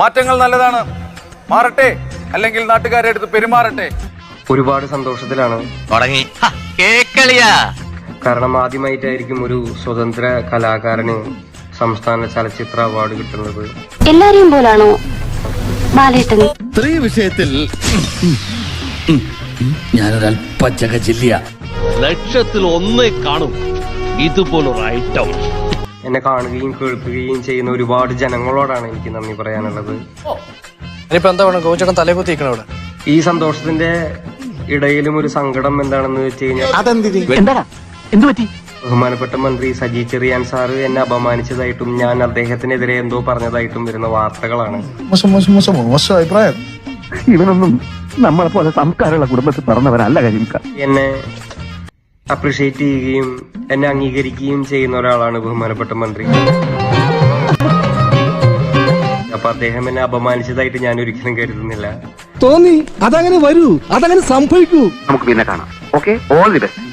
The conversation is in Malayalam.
മാറ്റങ്ങൾ നല്ലതാണ്. മാറട്ടെ. അല്ലെങ്കിൽ നാട്ടുകാരെ അടുത്ത് പെരുമാറട്ടെ. ഒരുപാട് സന്തോഷത്തിലാണ്. തുടങ്ങി കേക്കളിയാ. കാരണം ആദ്യമായിട്ടായിരിക്കും ഒരു സ്വതന്ത്ര കലാകാരന് സംസ്ഥാന ചലച്ചിത്ര അവാർഡ് കിട്ടുന്നത്. എല്ലാരെയും പോലാണോ ബാലേട്ടൻ? സ്ത്രീ വിഷയത്തിൽ ഞാനൊരൽപ്പ ചില്ലിയ ലക്ഷത്തിൽ ഒന്നേ കാണും. ഇതുപോലൊരു ഐറ്റം. എന്നെ കാണുകയും കേൾക്കുകയും ചെയ്യുന്ന ഒരുപാട് ജനങ്ങളോടാണ് എനിക്ക് നന്ദി പറയാനുള്ളത്. ഇനിയിപ്പോ എന്താ വേണം? ഗോചേട്ടൻ തലേ കുത്തിക്കണ ഇവിടെ ഈ സന്തോഷത്തിന്റെ ഇടയിലും ഒരു സങ്കടം എന്താണെന്ന് വെച്ച് കഴിഞ്ഞാൽ ബഹുമാനപ്പെട്ട മന്ത്രി സജി ചെറിയാൻ സാറ് എന്നെ അപമാനിച്ചതായിട്ടും ഞാൻ അദ്ദേഹത്തിനെതിരെ എന്തോ പറഞ്ഞതായിട്ടും വരുന്ന വാർത്തകളാണ്. ഇവനൊന്നും നമ്മളെ പോലെ സംസ്കാരമുള്ള കുടുംബത്തിൽ പറഞ്ഞവരല്ല കരിമിക്ക. എന്നെ അപ്രിഷിയേറ്റ് ചെയ്യുകയും എന്നെ അംഗീകരിക്കുകയും ചെയ്യുന്ന ഒരാളാണ് ബഹുമാനപ്പെട്ട മന്ത്രി. അപ്പൊ അദ്ദേഹം എന്നെ അപമാനിച്ചതായിട്ട് ഞാൻ ഒരിക്കലും കരുതുന്നില്ല. തോന്നി അതങ്ങനെ വരൂ അതങ്ങനെ സംഭവിക്കൂ. നമുക്ക് പിന്നെ കാണാം. Okay all the best